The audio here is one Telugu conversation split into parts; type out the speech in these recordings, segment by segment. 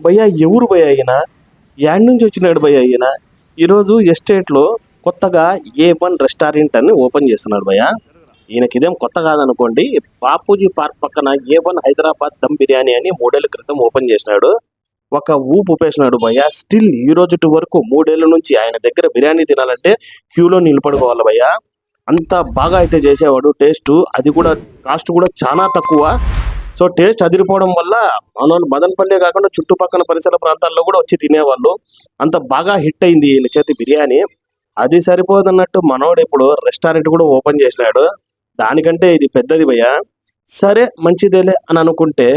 భయ్యా ఎవరు భయ్యా అయినా యాడ్ నుంచి వచ్చినాడు భయ్యా అయినా ఈరోజు ఎస్టేట్లో కొత్తగా ఏ వన్ రెస్టారెంట్ అని ఓపెన్ చేస్తున్నాడు భయ్యా. ఈయనకి ఇదేం కొత్త కాదనుకోండి బాపూజీ పార్క్ పక్కన ఏ వన్ హైదరాబాద్ దమ్ బిర్యానీ అని మూడేళ్ళ క్రితం ఓపెన్ చేసినాడు. ఒక ఊపు పేసినాడు భయ్యా. స్టిల్ ఈ రోజు వరకు మూడేళ్ళ నుంచి ఆయన దగ్గర బిర్యానీ తినాలంటే క్యూలో నిలబడుకోవాలి భయ్యా. అంత బాగా అయితే చేసేవాడు టేస్ట్ అది కూడా కాస్ట్ కూడా చాలా తక్కువ. సో టేస్ట్ అదిరిపోవడం వల్ల మనోళ్ళు మదనపల్లి కాకుండా చుట్టుపక్కల పరిసర ప్రాంతాల్లో కూడా వచ్చి తినేవాళ్ళు. అంత బాగా హిట్ అయింది ఈయన చేతి బిర్యానీ. అది సరిపోదన్నట్టు మనోడు ఇప్పుడు రెస్టారెంట్ కూడా ఓపెన్ చేసినాడు. దానికంటే ఇది పెద్దది భయ్య. సరే మంచిదేలే అని అనుకుంటే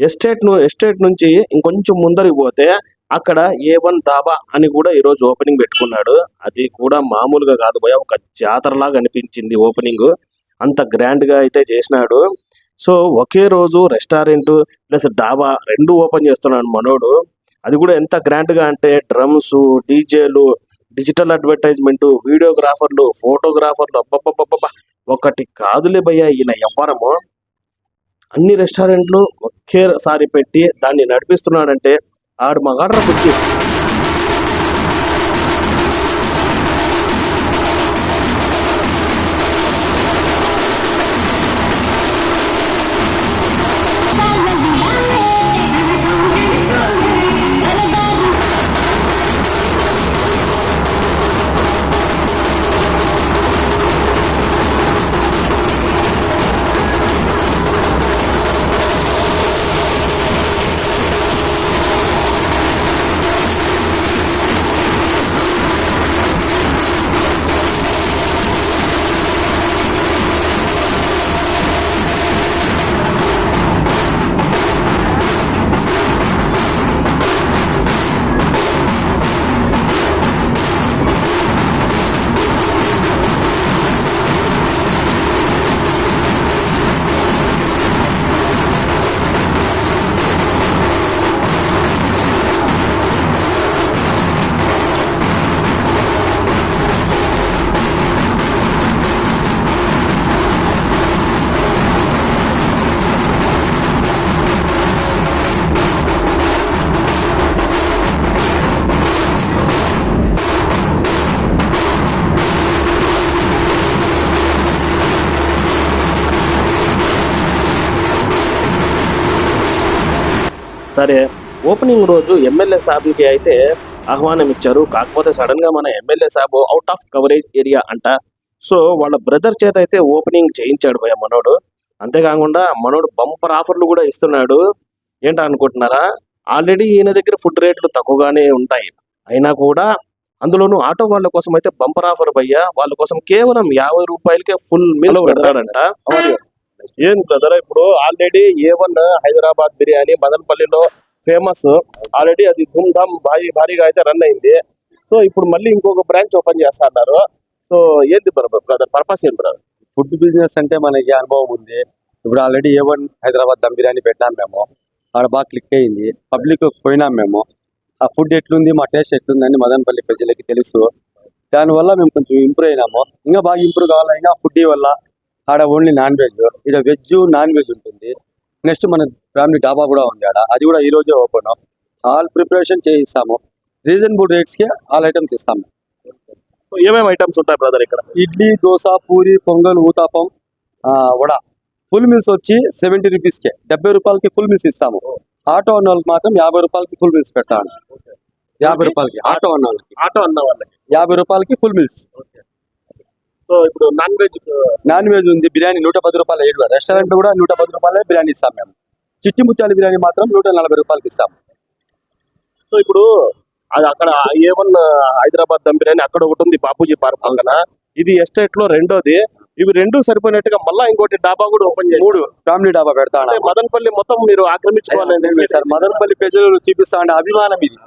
ఎస్టేట్ను ఎస్టేట్ నుంచి ఇంకొంచెం ముందరికి పోతే అక్కడ ఏ వన్ దాబా అని కూడా ఈరోజు ఓపెనింగ్ పెట్టుకున్నాడు. అది కూడా మామూలుగా కాదు భయ్య. ఒక జాతరలాగా అనిపించింది ఓపెనింగ్. అంత గ్రాండ్గా అయితే చేసినాడు. సో ఒకే రోజు రెస్టారెంట్ ప్లస్ డాబా రెండు ఓపెన్ చేస్తున్నాడు మనోడు. అది కూడా ఎంత గ్రాండ్గా అంటే డ్రమ్స్ డీజేలు డిజిటల్ అడ్వర్టైజ్మెంట్ వీడియోగ్రాఫర్లు ఫోటోగ్రాఫర్లు అబ్బబ్బబ్బబ్బ ఒకటి కాదులే భయ్య ఈయన వ్యవహారము అన్ని రెస్టారెంట్లు ఒకేసారి పెట్టి దాన్ని నడిపిస్తున్నాడంటే ఆడు మగాడ్ర బుద్ధి సరే ఓపెనింగ్ రోజు ఎమ్మెల్యే సాబ్కి అయితే ఆహ్వానం ఇచ్చారు కాకపోతే సడన్గా మన MLA Saab out of coverage area అంట. సో వాళ్ళ బ్రదర్ చేత అయితే ఓపెనింగ్ చేయించాడు భయ మనోడు. అంతేకాకుండా మనోడు బంపర్ ఆఫర్లు కూడా ఇస్తున్నాడు. ఏంటా అనుకుంటున్నారా? ఆల్రెడీ ఈయన దగ్గర ఫుడ్ రేట్లు తక్కువగానే ఉంటాయి. అయినా కూడా అందులోనూ ఆటో వాళ్ళ కోసం అయితే బంపర్ ఆఫర్ భయ్యా. వాళ్ళ కోసం కేవలం యాభై రూపాయలకే ఫుల్ మీల్స్. పెడతాడంట. ఏం బ్రదర్ ఇప్పుడు already A one Hyderabad biryani మదనపల్లిలో ఫేమస్ ఆల్రెడీ అది ధూమ్ ధామ్ భారీ భారీగా అయితే రన్ అయింది. సో ఇప్పుడు మళ్ళీ ఇంకొక బ్రాంచ్ ఓపెన్ చేస్తా అన్నారు. సో ఏంది బ్రదర్ పర్పస్ ఏంటి బ్రదర్ ఫుడ్ బిజినెస్ అంటే మనకి అనుభవం ఉంది. ఇప్పుడు already A one Hyderabad dum biryani పెట్టినాం మేము. ఆడ బాగా క్లిక్ అయింది. పబ్లిక్ పోయినాం మేము. ఆ ఫుడ్ ఎట్లుంది మా టేస్ట్ ఎట్లుందని మదనపల్లి ప్రజలకి తెలుసు. దానివల్ల మేము కొంచెం ఇంప్రూవ్ అయినాము. ఇంకా బాగా ఇంప్రూవ్ కావాలైనా ఫుడ్ వల్ల ఆడ ఓన్లీ నాన్ వెజ్ ఇక్కడ వెజ్ నాన్ వెజ్ ఉంటుంది. నెక్స్ట్ మన ఫ్యామిలీ డాబా కూడా ఉంది ఆడ. అది కూడా ఈ రోజే ఓపెన్ ఆల్ ప్రిపరేషన్ చేయిస్తాము. రీజనబుల్ రేట్స్కి ఆల్ ఐటమ్స్ ఇస్తాము. ఏమేమి ఐటమ్స్ ఉంటాయి బ్రదర్ ఇక్కడ? ఇడ్లీ దోశ పూరి పొంగల్ ఊతాపం వడ. ఫుల్ మీల్స్ వచ్చి సెవెంటీ రూపీస్కే డెబ్బై రూపాయలకి ఫుల్ మీల్స్ ఇస్తాము. ఆటో ఉన్న వాళ్ళకి మాత్రం యాభై రూపాయలకి ఫుల్ మీల్స్ పెడతాను. యాభై రూపాయలకి. ఆటో ఉన్న వాళ్ళకి. ఆటో అన్న వాళ్ళకి. యాభై రూపాయలకి ఫుల్ మీల్స్ సో ఇప్పుడు నాన్ వెజ్ నాన్ వెజ్ ఉంది బిర్యానీ నూట పది రూపాయలు ఏడు రెస్టారెంట్ కూడా నూట పది రూపాయలే బిర్యానీ ఇస్తాం మేము. చిట్టి ముత్యాల బిర్యానీ మాత్రం నూట నలభై రూపాయలకి ఇస్తాం. సో ఇప్పుడు అది అక్కడ ఏ వన్ హైదరాబాద్ దమ్ బిర్యానీ అక్కడ ఒకటి ఉంది బాపూజీ పార్క్ పక్కన. ఇది ఎస్టేట్లో రెండోది. ఇవి రెండు సరిపోయినట్టుగా మళ్ళా ఇంకోటి డాబా కూడా ఓపెన్ చేసి మూడు ఫ్యామిలీ డాబా పెడతాను మదనపల్లి మొత్తం మీరు ఆక్రమించుకోవాలని సార్ మదనపల్లి ప్రజలు చూపిస్తా ఉండే అభిమానం ఇది.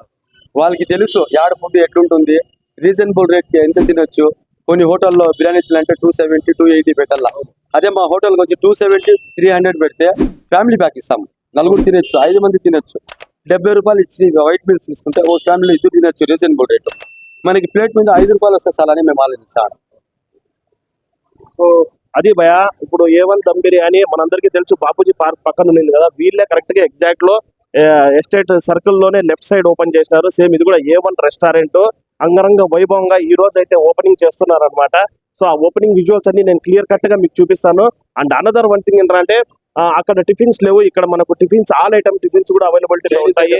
వాళ్ళకి తెలుసు యాడ ఫుడ్ ఎట్లుంటుంది రీజనబుల్ రేట్కి ఎంత తినొచ్చు కొన్ని హోటల్లో బిర్యానీ తినాలంటే టూ సెవెంటీ టూ ఎయిటీ పెట్టాల? అదే మా హోటల్కి వచ్చి టూ సెవెంటీ త్రీ హండ్రెడ్ పెడితే ఫ్యామిలీ ప్యాక్ ఇస్తాం నలుగురు తినొచ్చు ఐదు మంది తినొచ్చు. డెబ్బై రూపాయలు ఇచ్చి వైట్ మీల్స్ తీసుకుంటే ఓ ఫ్యామిలీ ఇద్దరు తినొచ్చు రీజనబుల్ రేటు మనకి ప్లేట్ మీద ఐదు రూపాయలు వస్తే చాలని మేము ఆలోచిస్తాం. సో అది భయ ఇప్పుడు ఏ వన్ దమ్ బిర్యానీ మనందరికీ తెలుసు బాపూజీ పార్క్ పక్కన ఉంది కదా వీళ్ళే కరెక్ట్గా ఎగ్జాక్ట్లో ఎస్టేట్ సర్కిల్లోనే లెఫ్ట్ సైడ్ ఓపెన్ చేసినారు. సేమ్ ఇది కూడా ఏ వన్ రెస్టారెంట్ అంగరంగ వైభవంగా ఈ రోజు అయితే ఓపెనింగ్ చేస్తున్నారు అనమాట సో ఆ ఓపెనింగ్ విజువల్స్ అన్ని నేను క్లియర్ కట్గా మీకు చూపిస్తాను. అండ్ అనదర్ వన్ థింగ్ ఏంటంటే అక్కడ టిఫిన్స్ లేవు. ఇక్కడ మనకు టిఫిన్స్ ఆల్ ఐటమ్ టిఫిన్స్ కూడా అవైలబిలిటీ ఉంటాయి.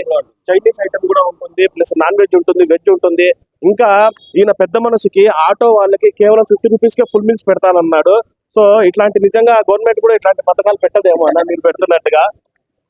చైనీస్ ఐటమ్ కూడా ఉంటుంది. ప్లస్ నాన్ వెజ్ ఉంటుంది. వెజ్ ఉంటుంది ఇంకా ఈయన పెద్ద మనసుకి ఆటో వాళ్ళకి కేవలం ఫిఫ్టీ రూపీస్ కే ఫుల్ మీల్స్ పెడతానన్నాడు. సో ఇట్లాంటి నిజంగా గవర్నమెంట్ కూడా ఇట్లాంటి పథకాలు పెట్టదేమో అన్న మీరు పెడుతున్నట్టుగా.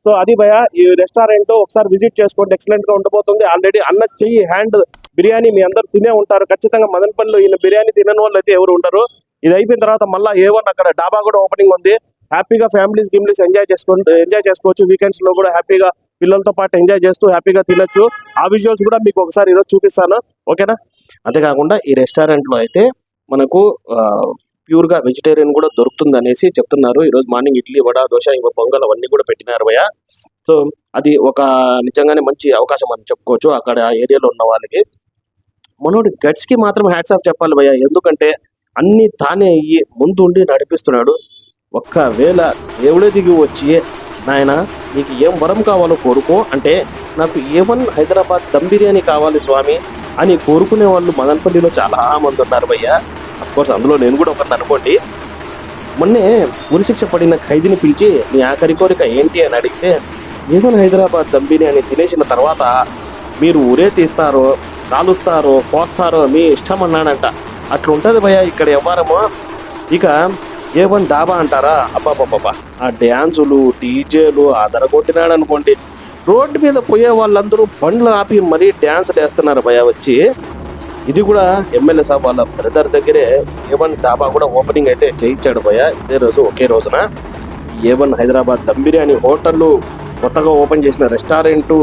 సో అది భయ ఈ రెస్టారెంట్ ఒకసారి విజిట్ చేసుకోండి. ఎక్సలెంట్గా ఉండబోతుంది. ఆల్రెడీ అన్న చెయ్యి హ్యాండ్ బిర్యానీ మీ అందరు తినే ఉంటారు. ఖచ్చితంగా మదనపల్లిలో ఈయన బిర్యానీ తినని వాళ్ళు అయితే ఎవరు ఉంటారు ఇది అయిపోయిన తర్వాత మళ్ళీ ఏ వన్ అక్కడ డాబా కూడా ఓపెనింగ్ ఉంది. హ్యాపీగా ఫ్యామిలీస్ గిమ్లీస్ ఎంజాయ్ చేసుకుంటూ ఎంజాయ్ చేసుకోవచ్చు. వీకెండ్స్లో కూడా హ్యాపీగా పిల్లలతో పాటు ఎంజాయ్ చేస్తూ హ్యాపీగా తినొచ్చు. ఆ విజువల్స్ కూడా మీకు ఒకసారి ఈరోజు చూపిస్తాను. ఓకేనా? అంతేకాకుండా ఈ రెస్టారెంట్లో అయితే మనకు ప్యూర్గా వెజిటేరియన్ కూడా దొరుకుతుంది అనేసి చెప్తున్నారు. ఈ రోజు మార్నింగ్ ఇడ్లీ వడ దోశ ఇంకా పొంగల్ అవన్నీ కూడా పెట్టినారు భయ సో అది ఒక నిజంగానే మంచి అవకాశం అని చెప్పుకోవచ్చు. అక్కడ ఆ ఏరియాలో ఉన్న వాళ్ళకి. మనోడి గట్స్కి మాత్రం హ్యాట్స్ ఆఫ్ చెప్పాలి భయ్య. ఎందుకంటే అన్ని తానే అయ్యి ముందు ఉండి నడిపిస్తున్నాడు. ఒక్కవేళ దేవుడే దిగి వచ్చి నాయన నీకు ఏం వరం కావాలో కోరుకో. అంటే నాకు ఏమన్ హైదరాబాద్ దమ్ బిర్యానీ కావాలి స్వామి అని కోరుకునే వాళ్ళు మదనపల్లిలో చాలా మంది ఉన్నారు భయ్య. కోర్స్ అందులో నేను కూడా ఒకరిని అనుకోండి. మొన్నే ఉరిశిక్ష పడిన ఖైదీని పిలిచి నీ ఆఖరి కోరిక ఏంటి? అని అడిగితే ఏమన్ హైదరాబాద్ దమ్ బిర్యానీ తినేసిన తర్వాత మీరు ఊరే తీస్తారో కాలుస్తారో పోస్తారో మీ ఇష్టం అన్నాడంట. అట్లా ఉంటుంది భయ్య ఇక్కడ వ్యవహారము ఇక ఏ వన్ డాబా అంటారా? అబ్బాబాబా ఆ డ్యాన్సులు డీజేలు ఆదరగొట్టినాడు అనుకోండి రోడ్డు మీద పోయే వాళ్ళందరూ బండ్లు ఆపి మరీ డ్యాన్సులు వేస్తున్నారు భయ వచ్చి. ఇది కూడా ఎమ్మెల్యే సాబ్ వాళ్ళ బ్రదర్ దగ్గరే ఏ వన్ డాబా కూడా ఓపెనింగ్ అయితే చేయించాడు భయ ఇదే రోజు ఒకే రోజున. ఏ వన్ హైదరాబాద్ దమ్ బిర్యానీ హోటళ్ళు కొత్తగా ఓపెన్ చేసిన రెస్టారెంటు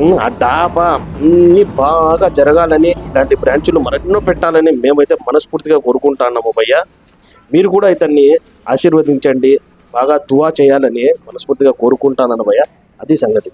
ఆ డాబా అన్ని బాగా జరగాలని ఇలాంటి బ్రాంచులు మరెన్నో పెట్టాలని మేమైతే మనస్ఫూర్తిగా కోరుకుంటున్నాము భయ్య. మీరు కూడా ఇతన్ని ఆశీర్వదించండి బాగా దువా చేయాలని మనస్ఫూర్తిగా కోరుకుంటానన్న భయ్య. అది సంగతి.